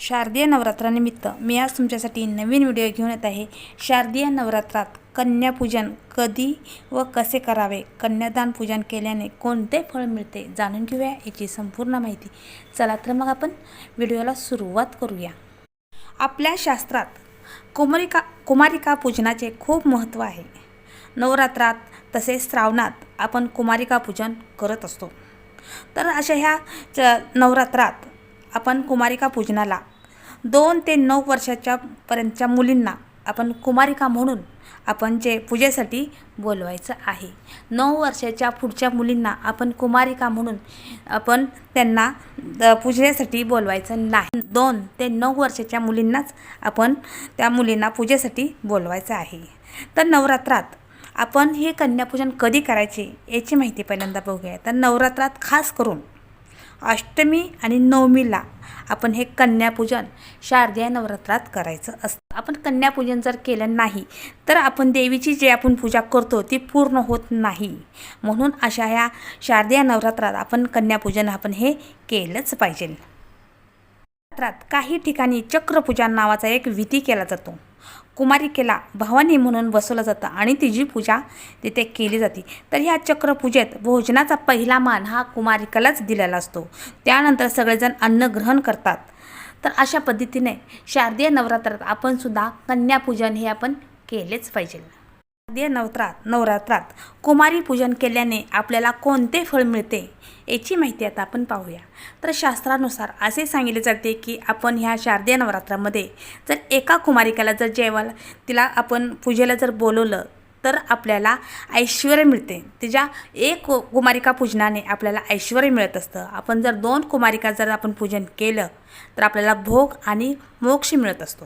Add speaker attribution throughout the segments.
Speaker 1: शारदीय नवरात्रानिमित्त मी आज तुमच्यासाठी नवीन व्हिडिओ घेऊन येत आहे. शारदीय नवरात्रात कन्यापूजन कधी व कसे करावे? कन्यादान पूजन केल्याने कोणते फळ मिळते? जाणून घेऊया याची संपूर्ण माहिती. चला तर मग आपण व्हिडिओला सुरुवात करूया. आपल्या शास्त्रात कुमारिका कुमारिका पूजनाचे खूप महत्त्व आहे. नवरात्रात तसेच श्रावणात आपण कुमारिका पूजन करत असतो. तर अशा ह्या च नवरात्रात आपण कुमारिका पूजनाला दोन ते नऊ वर्षाच्या पर्यंतच्या मुलींना आपण कुमारिका म्हणून आपण जे पूजेसाठी बोलवायचं आहे. नऊ वर्षाच्या पुढच्या मुलींना आपण कुमारिका म्हणून आपण त्यांना पूजेसाठी बोलवायचं नाही. दोन ते नऊ वर्षाच्या मुलींनाच आपण त्या मुलींना पूजेसाठी बोलवायचं आहे. तर नवरात्रात आपण हे कन्यापूजन कधी करायचे याची माहिती पहिल्यांदा बघूया. तर नवरात्रात खास करून अष्टमी आणि नवमीला आपण हे कन्यापूजन शारदीय नवरात्रात करायचं असतं. आपण कन्यापूजन जर केलं नाही तर आपण देवीची जी आपण पूजा करतो ती पूर्ण होत नाही. म्हणून अशा ह्या शारदीय नवरात्रात आपण कन्यापूजन आपण हे केलंच पाहिजे. नवरात्रात काही ठिकाणी चक्रपूजा नावाचा एक विधी केला जातो. कुमारिकेला भवानी म्हणून बसवलं जातं आणि तिची पूजा तिथे केली जाते. तर ह्या चक्रपूजेत भोजनाचा पहिला मान हा कुमारिकेलाच दिलेला असतो. त्यानंतर सगळेजण अन्न ग्रहण करतात. तर अशा पद्धतीने शारदीय नवरात्रात आपण सुद्धा कन्यापूजन हे आपण केलेच पाहिजे. नवरात्रात नवरात्रात. कुमारी पूजन केल्याने आपल्याला कोणते फळ मिळते याची माहिती आता आपण पाहूया. तर शास्त्रानुसार असे सांगितले जाते की आपण ह्या शारदीय नवरात्रामध्ये जर एका कुमारिकाला जर जेवायला तिला आपण पूजेला जर बोलवलं तर आपल्याला ऐश्वर मिळते. तिच्या एक कुमारिका पूजनाने आपल्याला ऐश्वर मिळत असतं. आपण जर दोन कुमारिका जर आपण पूजन केलं तर आपल्याला भोग आणि मोक्ष मिळत असतो.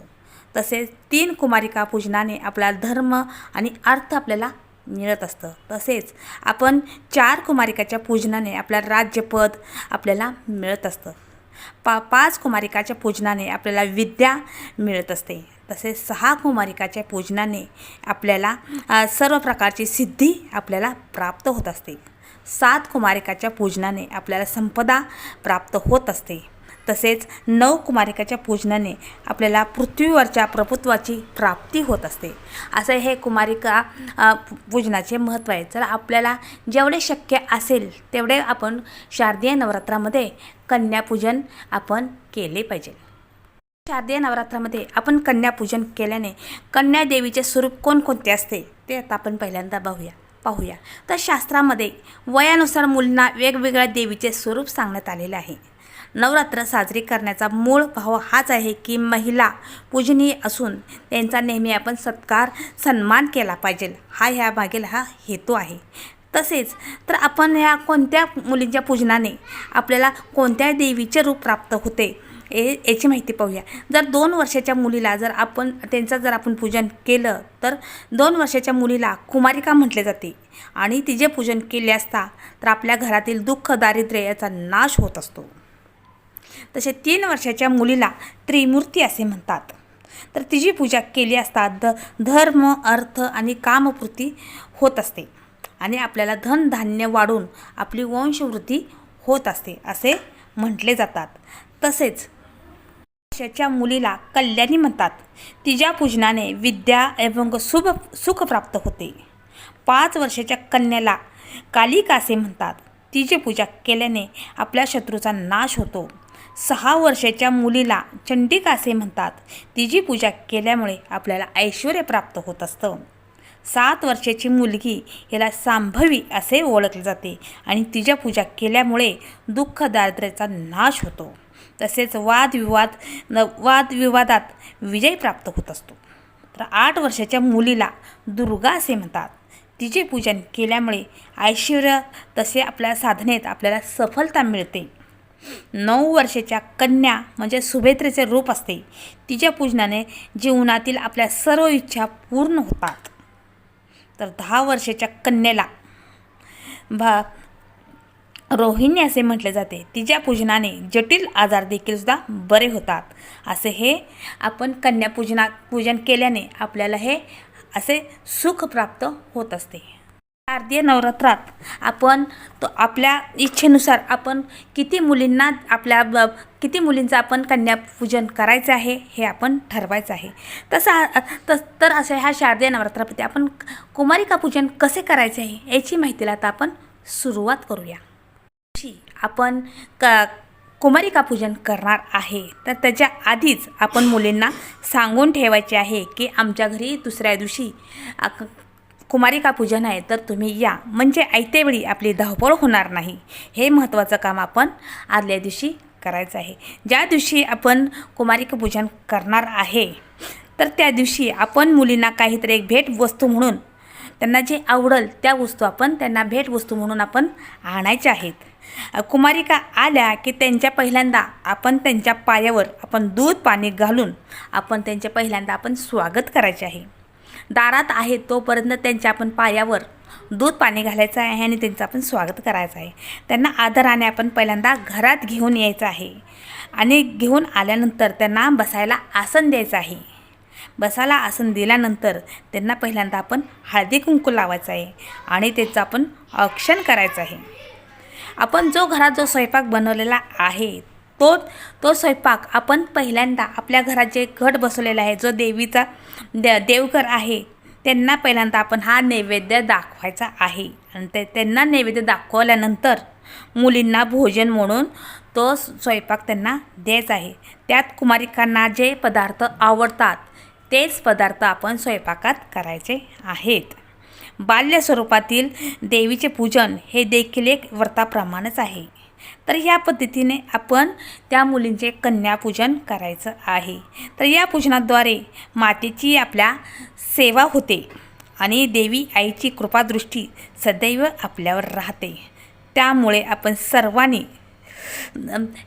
Speaker 1: तसेच तीन कुमारिका पूजनाने आपला धर्म आणि अर्थ आपल्याला मिळत असतं. तसेच आपण चार कुमारिकाच्या पूजनाने आपल्याला राज्यपद आपल्याला मिळत असतं. पा पाच कुमारिकाच्या पूजनाने आपल्याला विद्या मिळत असते. तसेच सहा कुमारिकाच्या पूजनाने आपल्याला सर्व प्रकारची सिद्धी आपल्याला प्राप्त होत असते. सात कुमारिकाच्या पूजनाने आपल्याला संपदा प्राप्त होत असते. तसेच नऊ कुमारिकाच्या पूजनाने आपल्याला पृथ्वीवरच्या प्रभुत्वाची प्राप्ती होत असते. असं हे कुमारिका पूजनाचे महत्त्व आहे. जर आपल्याला जेवढे शक्य असेल तेवढे आपण शारदीय नवरात्रामध्ये कन्यापूजन आपण केले पाहिजे. शारदीय नवरात्रामध्ये आपण कन्यापूजन केल्याने कन्या देवीचे स्वरूप कोणकोणते असते ते आता आपण पहिल्यांदा पाहूया पाहूया. तर शास्त्रामध्ये वयानुसार मुलींना वेगवेगळ्या देवीचे स्वरूप सांगण्यात आलेले आहे. नवरात्र साजरी करण्याचा मूळ भाव हाच आहे की महिला पूजनीय असून त्यांचा नेहमी आपण सत्कार सन्मान केला पाहिजे. हा ह्या मागील हा हेतू आहे. तसेच तर आपण ह्या कोणत्या मुलींच्या पूजनाने आपल्याला कोणत्या देवीचे रूप प्राप्त होते ए याची माहिती पाहूया. जर दोन वर्षाच्या मुलीला जर आपण त्यांचं जर आपण पूजन केलं तर दोन वर्षाच्या मुलीला कुमारिका म्हटले जाते. आणि तिचे पूजन केले असता तर आपल्या घरातील दुःख दारिद्र्य याचा नाश होत असतो. तसे तीन वर्षाच्या मुलीला त्रिमूर्ती असे म्हणतात. तर तिची पूजा केली असता ध धर्म अर्थ आणि कामपूर्ती होत असते आणि आपल्याला धनधान्य वाढून आपली वंशवृद्धी होत असते असे म्हटले जातात. तसेच वर्षाच्या मुलीला कल्याणी म्हणतात. तिच्या पूजनाने विद्या एवं शुभ सुख प्राप्त होते. पाच वर्षाच्या कन्याला कालिका असे म्हणतात. तिची पूजा केल्याने आपल्या शत्रूचा नाश होतो. सहा वर्षाच्या मुलीला चंडिका असे म्हणतात. तिची पूजा केल्यामुळे आपल्याला ऐश्वर प्राप्त होत असतं. सात वर्षाची मुलगी याला सांभवी असे ओळखले जाते आणि तिच्या पूजा केल्यामुळे दुःख दारिद्र्याचा नाश होतो. तसेच वादविवाद न- वादविवादात विजय प्राप्त होत असतो. तर आठ वर्षाच्या मुलीला दुर्गा असे म्हणतात. तिचे पूजन केल्यामुळे ऐश्वर तसे आपल्या साधनेत आपल्याला सफलता मिळते. नऊ वर्षाच्या कन्या म्हणजे सुभेत्रेचे रूप असते. तिच्या पूजनाने जीवनातील आपल्या सर्व इच्छा पूर्ण होतात. तर दहा वर्षाच्या कन्येला भा रोहिणी असे म्हटले जाते. तिच्या पूजनाने जटिल आजार देखील सुद्धा बरे होतात. असे हे आपण कन्यापूजना पूजन केल्याने आपल्याला हे असे सुख प्राप्त होत असते. शारदीय नवरात्रात आपण तो आपल्या इच्छेनुसार आपण किती मुलींना आपल्या ब किती मुलींचं आपण कन्यापूजन करायचं आहे हे आपण ठरवायचं आहे. तसं तस तर असं ह्या शारदीय नवरात्रामध्ये आपण कुमारिका पूजन कसे करायचे आहे याची माहितीला आता आपण सुरुवात करूया. दिवशी आपण क कुमारिका पूजन करणार आहे तर त्याच्या आधीच आपण मुलींना सांगून ठेवायचे आहे की आमच्या घरी दुसऱ्या दिवशी कुमारिका पूजन आहे तर तुम्ही या. म्हणजे ऐतेवेळी आपली धावपळ होणार नाही. हे महत्त्वाचं काम आपण आदल्या दिवशी करायचं आहे. ज्या दिवशी आपण कुमारिका पूजन करणार आहे तर त्या दिवशी आपण मुलींना काहीतरी एक भेट वस्तू म्हणून त्यांना जे आवडल त्या वस्तू आपण त्यांना भेटवस्तू म्हणून आपण आणायच्या आहेत. कुमारिका आल्या की त्यांच्या पहिल्यांदा आपण त्यांच्या पायावर आपण दूध पाणी घालून आपण त्यांच्या पहिल्यांदा आपण स्वागत करायचे आहे. दारात आहेत तोपर्यंत त्यांच्या आपण पायावर दूध पाणी घालायचं आहे आणि त्यांचं आपण स्वागत करायचं आहे. त्यांना आदराने आपण पहिल्यांदा घरात घेऊन यायचं आहे. आणि घेऊन आल्यानंतर त्यांना बसायला आसन द्यायचं आहे. बसायला आसन दिल्यानंतर त्यांना पहिल्यांदा आपण हळदी कुंकू लावायचं आहे आणि त्याचं आपण औक्षण करायचं आहे. आपण जो घरात जो स्वयंपाक बनवलेला आहे तो तो स्वयंपाक आपण पहिल्यांदा आपल्या घरात जे घट बसवलेला आहे जो देवीचा दे देवघर आहे त्यांना पहिल्यांदा आपण हा नैवेद्य दाखवायचा आहे. आणि ते त्यांना नैवेद्य दाखवल्यानंतर मुलींना भोजन म्हणून तो स्वयंपाक त्यांना द्यायचा आहे. त्यात कुमारिकांना जे पदार्थ आवडतात तेच पदार्थ आपण स्वयंपाकात करायचे आहेत. बाल्य स्वरूपातील देवीचे पूजन हे देखील एक व्रताप्रमाणेच आहे. तर ह्या पद्धतीने आपण त्या मुलींचे कन्यापूजन करायचं आहे. तर या पूजनाद्वारे मातेची आपल्या सेवा होते आणि देवी आईची कृपादृष्टी सदैव आपल्यावर राहते. त्यामुळे आपण सर्वांनी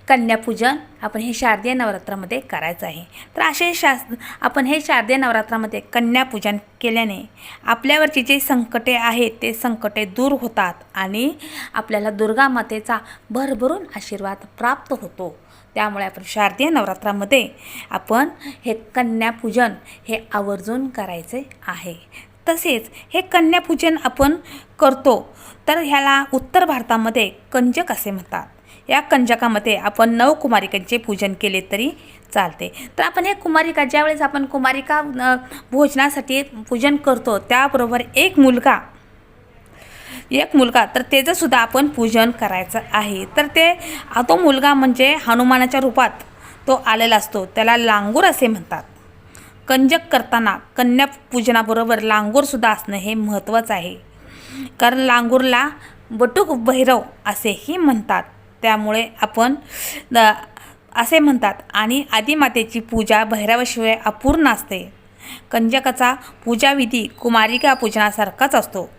Speaker 1: कन्यापूजन आपण हे शारदीय नवरात्रामध्ये करायचं आहे. तर असे शास आपण हे शारदीय नवरात्रामध्ये कन्यापूजन केल्याने आपल्यावरची जे संकटे आहेत ते संकटे दूर होतात आणि आपल्याला दुर्गा मातेचा भरभरून आशीर्वाद प्राप्त होतो. त्यामुळे आपण शारदीय नवरात्रामध्ये आपण हे कन्यापूजन हे आवर्जून करायचे आहे. तसेच हे कन्यापूजन आपण करतो तर ह्याला उत्तर भारतामध्ये कंजक असे म्हणतात. या कंजकामध्ये आपण नऊ कुमारिकांचे पूजन केले तरी चालते. तर आपण हे कुमारिका ज्यावेळेस आपण कुमारिका भोजनासाठी पूजन करतो त्याबरोबर एक मुलगा एक मुलगा तर त्याचंसुद्धा आपण पूजन करायचं आहे. तर ते तो मुलगा म्हणजे हनुमानाच्या रूपात तो आलेला असतो. त्याला लांगूर असे म्हणतात. कंजक करताना कन्या पूजनाबरोबर लांगूरसुद्धा असणं हे महत्त्वाचं आहे. कारण लांगूरला बटुक भैरव असेही म्हणतात. त्यामुळे आपण द- असे म्हणतात आणि आदिमातेची पूजा भैरवाशिवाय अपूर्ण असते कंजकाचा पूजाविधी कुमारिका पूजनासारखाच असतो.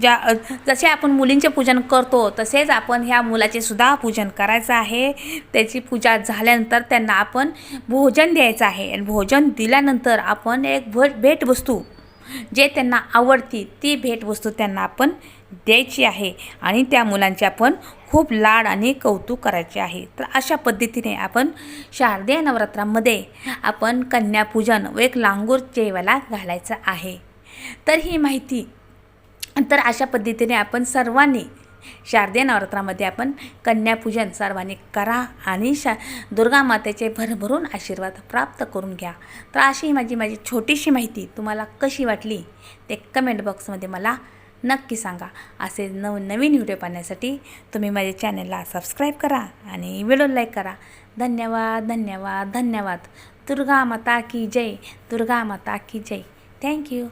Speaker 1: ज्या जसे आपण मुलींचे पूजन करतो तसेच आपण ह्या मुलाचे सुद्धा पूजन करायचं आहे. त्याची पूजा झाल्यानंतर त्यांना आपण भोजन द्यायचं आहे. आणि भोजन दिल्यानंतर आपण एक भ भेटवस्तू जे त्यांना आवडती ती भेटवस्तू त्यांना आपण द्यायची आहे. आणि त्या मुलांचे आपण खूप लाड आणि कौतुक करायचे आहे. तर अशा पद्धतीने आपण शारदीय नवरात्रामध्ये आपण कन्यापूजन व एक लांगूर जेवायला घालायचं आहे. तर ही माहिती तर अशा पद्धतीने आपण सर्वांनी शारदीय नवरात्रामध्ये आपण कन्यापूजन सर्वांनी करा आणि शा दुर्गा मातेचे भरभरून आशीर्वाद प्राप्त करून घ्या. तर अशी माझी माझी छोटीशी माहिती तुम्हाला कशी वाटली ते कमेंट बॉक्समध्ये मला नक्की सांगा. असे नवनवीन व्हिडिओ पाहण्यासाठी तुम्ही माझ्या चॅनलला सबस्क्राईब करा आणि व्हिडिओ लाईक करा. धन्यवाद धन्यवाद धन्यवाद. दुर्गा माता की जय दुर्गा माता की जय. थँक्यू